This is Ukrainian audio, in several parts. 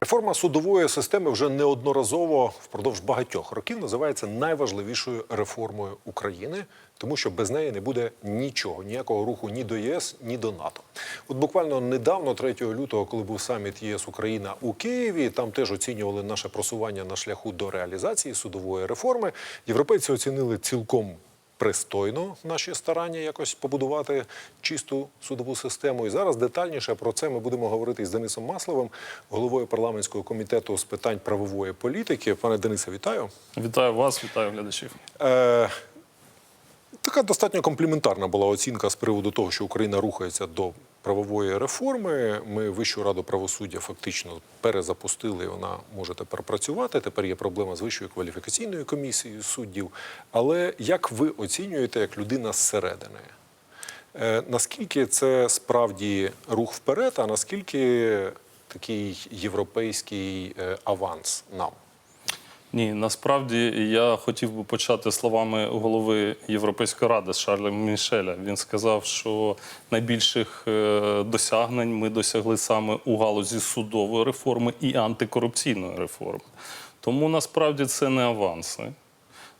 Реформа судової системи вже неодноразово впродовж багатьох років називається найважливішою реформою України, тому що без неї не буде нічого, ніякого руху ні до ЄС, ні до НАТО. От буквально недавно, 3 лютого, коли був саміт ЄС Україна у Києві, там теж оцінювали наше просування на шляху до реалізації судової реформи. Європейці оцінили цілком пристойно наші старання якось побудувати чисту судову систему. І зараз детальніше про це ми будемо говорити із Денисом Масловим, головою парламентського комітету з питань правової політики. Пане Денисе, вітаю. Вітаю вас, вітаю глядачів. Е, така достатньо компліментарна була оцінка з приводу того, що Україна рухається до правової реформи. Ми Вищу раду правосуддя фактично перезапустили. Вона може тепер працювати. Тепер є проблема з вищою кваліфікаційною комісією суддів. Але як ви оцінюєте як людина зсередини? Е, наскільки це справді рух вперед, а наскільки такий європейський е, аванс нам? Ні, насправді я хотів би почати словами голови Європейської ради Шарля Мішеля. Він сказав, що найбільших е, досягнень ми досягли саме у галузі судової реформи і антикорупційної реформи. Тому насправді це не аванси,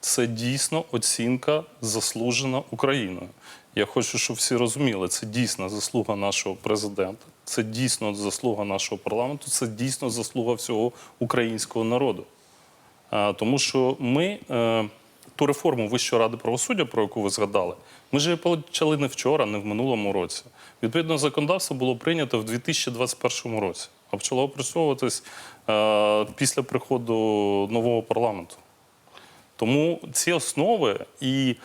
це дійсно оцінка заслужена Україною. Я хочу, щоб всі розуміли, це дійсно заслуга нашого президента, це дійсно заслуга нашого парламенту, це дійсно заслуга всього українського народу. Тому що ми е, ту реформу Вищої ради правосуддя, про яку ви згадали, ми ж її почали не вчора, не в минулому році. Відповідно, законодавство було прийнято в 2021 році, а почало опрацьовуватись е, після приходу нового парламенту. Тому ці основи і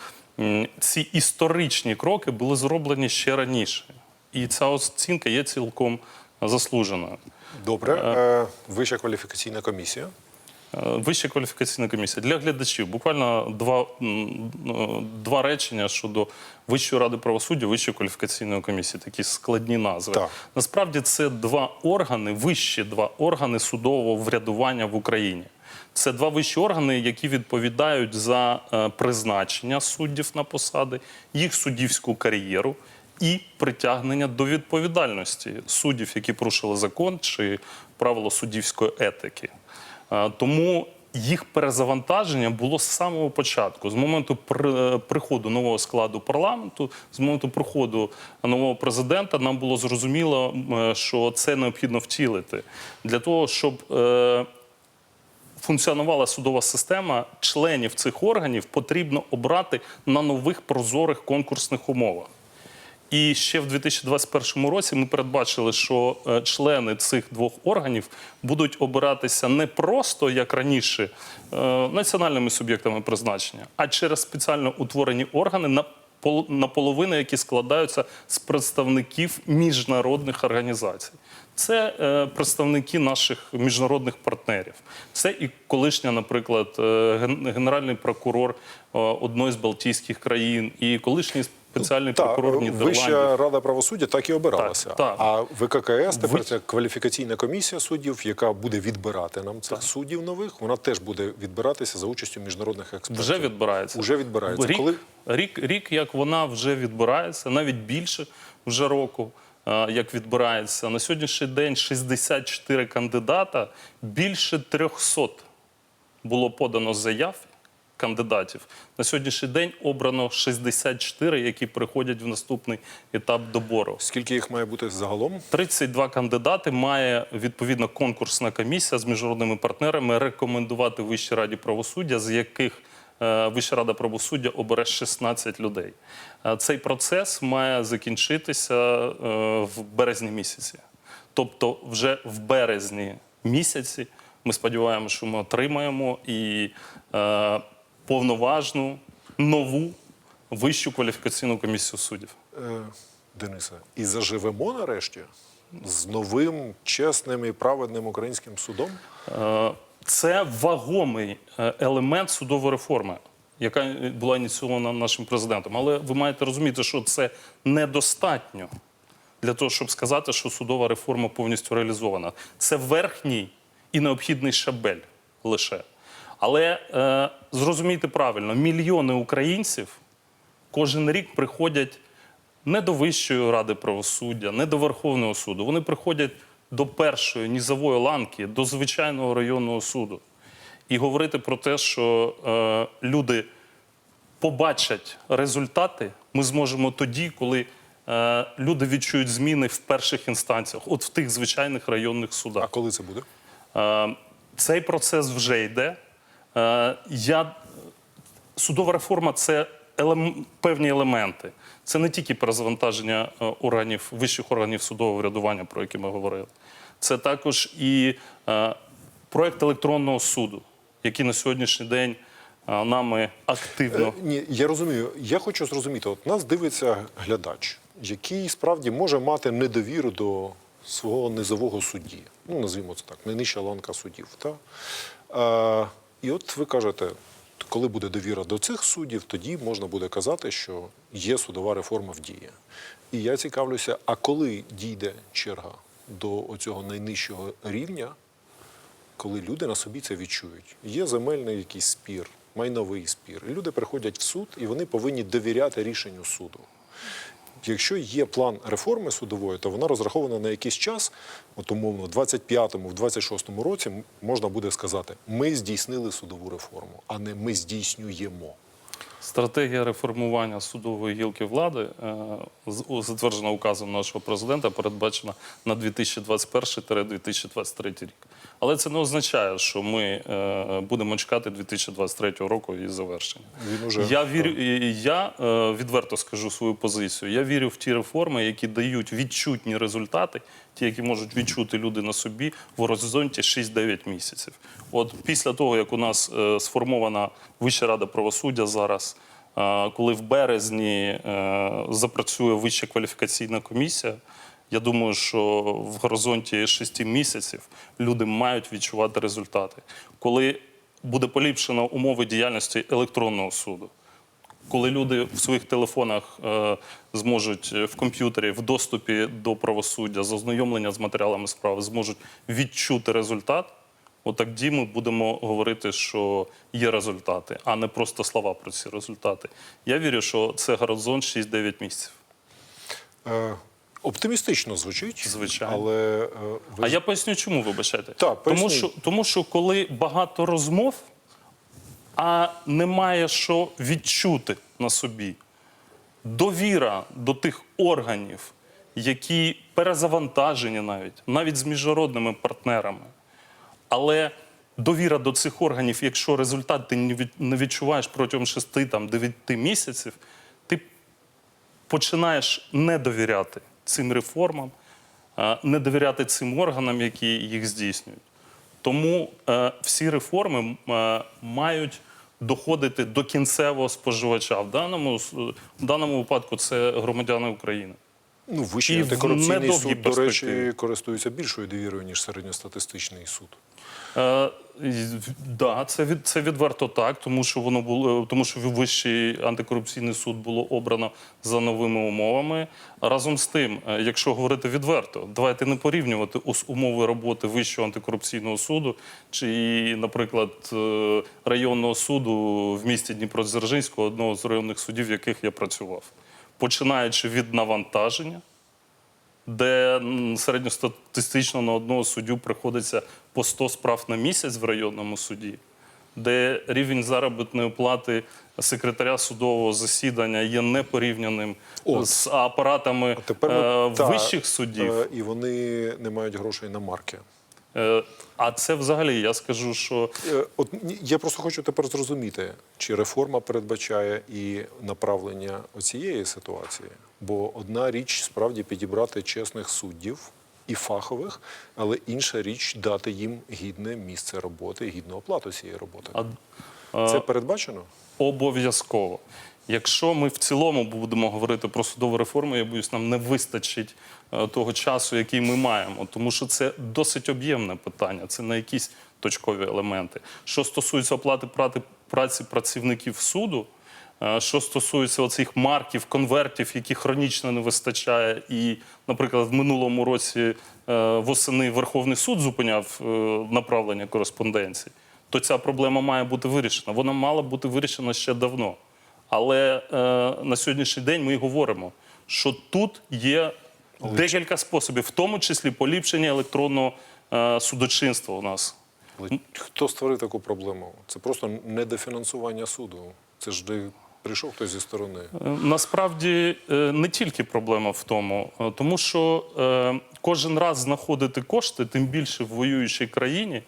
ці історичні кроки були зроблені ще раніше. І ця оцінка є цілком заслуженою. Добре, е, Вища кваліфікаційна комісія. Е, Вища кваліфікаційна комісія для глядачів. Буквально два, е, два речення щодо Вищої ради правосуддя, Вищої кваліфікаційної комісії, такі складні назви. Так. Насправді це два органи, вищі два органи судового врядування в Україні. Це два вищі органи, які відповідають за е, призначення суддів на посади, їх суддівську кар'єру і притягнення до відповідальності суддів, які порушили закон чи правило суддівської етики. Е, Тому їх перезавантаження було з самого початку, з моменту е, приходу нового складу парламенту, з моменту приходу нового президента, нам було зрозуміло, е, що це необхідно втілити для того, щоб функціонувала судова система, членів цих органів потрібно обрати на нових прозорих конкурсних умовах. І ще в 2021 році ми передбачили, що е, члени цих двох органів будуть обиратися не просто як раніше е, національними суб'єктами призначення, а через спеціально утворені органи на пол- наполовину, які складаються з представників міжнародних організацій. Це е, представники наших міжнародних партнерів. Це і колишня, наприклад, е, генеральний прокурор е, одної з Балтійських країн, і колишній спеціальний Так, прокурор Нідерландів. Вища рада правосуддя так і обиралася. Так, так. А ВККС тепер Ви- це кваліфікаційна комісія суддів, яка буде відбирати нам цих суддів нових. Вона теж буде відбиратися за участю міжнародних експертів. Вже відбирається. Уже відбирається. Рік, Коли рік, рік, як вона вже відбирається, навіть більше вже року, е, як відбирається. На сьогоднішній день 64 кандидата, більше 300 було подано заяв кандидатів. На сьогоднішній день обрано 64, які приходять в наступний етап добору. скільки їх має бути загалом? 32 кандидати має відповідно конкурсна комісія з міжнародними партнерами рекомендувати Вищій раді правосуддя, з яких е, Вища рада правосуддя обере 16 людей. Е, Цей процес має закінчитися е, в березні місяці. Тобто, вже в березні місяці ми сподіваємося, що ми отримаємо і повноважну нову вищу кваліфікаційну комісію суддів. Е, Денисе, і заживемо нарешті з новим, чесним і праведним українським судом? Е, Це вагомий е, елемент судової реформи, яка була ініційована нашим президентом. Але ви маєте розуміти, що це недостатньо. для того, щоб сказати, що судова реформа повністю реалізована. Це верхній і необхідний щабель лише. Але е, зрозумійте правильно, мільйони українців кожен рік приходять не до Вищої ради правосуддя, не до Верховного суду. Вони приходять до першої нізової ланки, до звичайного районного суду. І говорити про те, що е, люди побачать результати, ми зможемо тоді, коли е, люди відчують зміни в перших інстанціях, от в тих звичайних районних судах. А коли це буде? Е, Цей процес вже йде. Е, Я... Судова реформа це елем... певні елементи. Це не тільки перезавантаження е, органів, вищих органів судового врядування, про які ми говорили. Це також і е, проект електронного суду, який на сьогоднішній день нами активно. Е, Ні, я розумію. Я хочу зрозуміти, от нас дивиться глядач, який справді може мати недовіру до свого низового судді. Ну, назвімо це так, найнижча ланка суддів. Та? Е, і от ви кажете, коли буде довіра до цих суддів, тоді можна буде казати, що є судова реформа в дії. І я цікавлюся, а коли дійде черга до оцього найнижчого рівня, коли люди на собі це відчують. Є земельний якийсь спір, майновий спір. Люди приходять в суд і вони повинні довіряти рішенню суду. Якщо є план реформи судової, то вона розрахована на якийсь час, от умовно, в 25-му, в 26-му році можна буде сказати, ми здійснили судову реформу, а не ми здійснюємо. Стратегія реформування судової гілки влади, е, затверджена указом нашого президента, передбачена на 2021-2023 рік. Але це не означає, що ми е, будемо чекати 2023 року і завершення. Він уже Я вірю, я е, відверто скажу свою позицію. Я вірю в ті реформи, які дають відчутні результати, ті, які можуть відчути люди на собі в горизонті 6-9 місяців. От після того, як у нас е, сформована Вища рада правосуддя зараз, коли в березні запрацює Вища кваліфікаційна комісія. Я думаю, що в горизонті 6 місяців люди мають відчувати результати. Коли буде поліпшено умови діяльності електронного суду, коли люди в своїх телефонах е, зможуть е, в комп'ютері в доступі до правосуддя, з ознайомлення з матеріалами справи, зможуть відчути результат, отак ді ми будемо говорити, що є результати, а не просто слова про ці результати. Я вірю, що це горизонт 6-9 місяців. Оптимістично звучить, Звичайно. але е, ви А я поясню, чому вибачайте. Так, тому, що, тому що коли багато розмов, а немає що відчути на собі, довіра до тих органів, які перезавантажені навіть, навіть з міжнародними партнерами. Але довіра до цих органів, якщо результат ти не не відчуваєш протягом 6-9 місяців, ти починаєш не довіряти цим реформам, е, не довіряти цим органам, які їх здійснюють. Тому е, всі реформи е, мають доходити до кінцевого споживача. В даному, в даному випадку це громадяни України. Ну, Вищий антикорупційний суд, до речі, користується більшою довірою, ніж середньостатистичний суд. Е, да, це від це відверто так, тому що воно було, тому що Вищий антикорупційний суд було обрано за новими умовами. Разом з тим, е, якщо говорити відверто, давайте не порівнювати умови роботи Вищого антикорупційного суду чи, наприклад, е, районного суду в місті Дніпродзержинського, одного з районних судів, в яких я працював, починаючи від навантаження де середньостатистично на одного суддю приходиться по 100 справ на місяць в районному суді, де рівень заробітної плати секретаря судового засідання є непорівняним От. з апаратами тепер е, та, вищих суддів. е, і вони не мають грошей на марки. Е, а це взагалі я скажу, що Е, От я просто хочу тепер зрозуміти, чи реформа передбачає і направлення оцієї ситуації. Бо одна річ справді підібрати чесних суддів і фахових, але інша річ дати їм гідне місце роботи, гідну оплату цієї роботи. а, Це передбачено? Обов'язково. Якщо ми в цілому будемо говорити про судову реформу, я боюсь, нам не вистачить е, того часу, який ми маємо, тому що це досить об'ємне питання, це не якісь точкові елементи. Що стосується оплати праці працівників суду, Е, Що стосується оцих марків, конвертів, які хронічно не вистачає, і, наприклад, в минулому році е, восени Верховний суд зупиняв направлення кореспонденції, то ця проблема має бути вирішена. Вона мала бути вирішена ще давно. Але е, на сьогоднішній день ми говоримо, що тут є декілька способів, в тому числі поліпшення електронного е, судочинства у нас. Але хто створив таку проблему? Це просто недофінансування суду. Це ж де прийшов хтось зі сторони. Е, Насправді е, не тільки проблема в тому, е, тому що е, кожен раз знаходити кошти, тим більше в воюючій країні,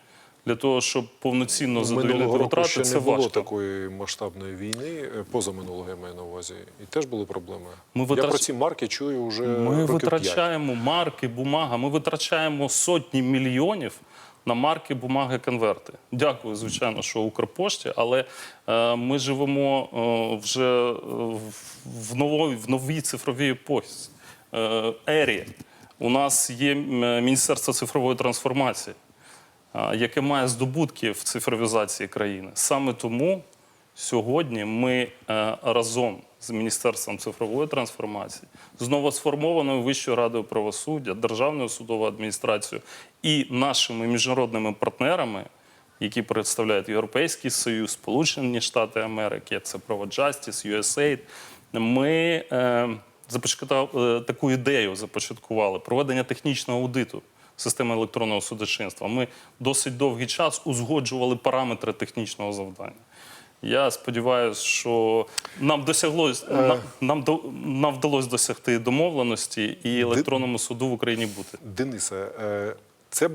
для того, щоб повноцінно задовільнити Минулого витрати, це не було важко. такої масштабної війни, е, позаминулого я маю на увазі. І теж були проблеми. Ми Я про ці марки чую вже Ми витрачаємо марки, бумага. Ми витрачаємо сотні мільйонів на марки, бумаги, конверти. Дякую, звичайно, що Укрпошті, але е, ми живемо е, вже е, в- новій, в новій цифровій епохі, е, ері. У нас є м, Міністерство цифрової трансформації, е, яке має здобутки в цифровізації країни. Саме тому Сьогодні ми е, разом з Міністерством цифрової трансформації, з новосформованою Вищою радою правосуддя, Державною судовою адміністрацією і нашими міжнародними партнерами, які представляють Європейський Союз, Сполучені Штати Америки, це Право Justice, USAID, ми е, е, таку ідею започаткували проведення технічного аудиту системи електронного судочинства. Ми досить довгий час узгоджували параметри технічного завдання. Я сподіваюся, що нам досяглось нам, нам, до- нам вдалося досягти домовленості і електронному суду в Україні бути. Денисе, е, це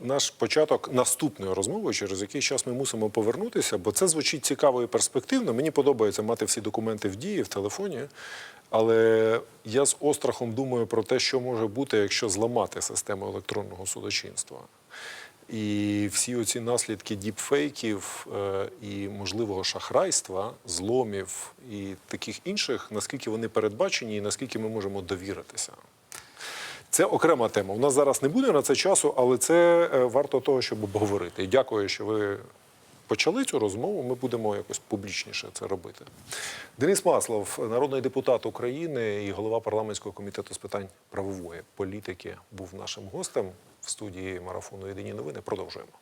наш початок наступної розмови, через який час ми мусимо повернутися, бо це звучить цікаво і перспективно. Мені подобається мати всі документи в дії в телефоні. Але я з острахом думаю про те, що може бути, якщо зламати систему електронного судочинства. І всі оці наслідки діпфейків е, і можливого шахрайства, зломів і таких інших, наскільки вони передбачені і наскільки ми можемо довіритися. Це окрема тема. У нас зараз не буде на це часу, але це е, варто того, щоб обговорити. І дякую, що ви почали цю розмову. Ми будемо якось публічніше це робити. Денис Маслов, народний депутат України і голова парламентського комітету з питань правової політики, був нашим гостем в студії марафону Єдині новини. Продовжуємо.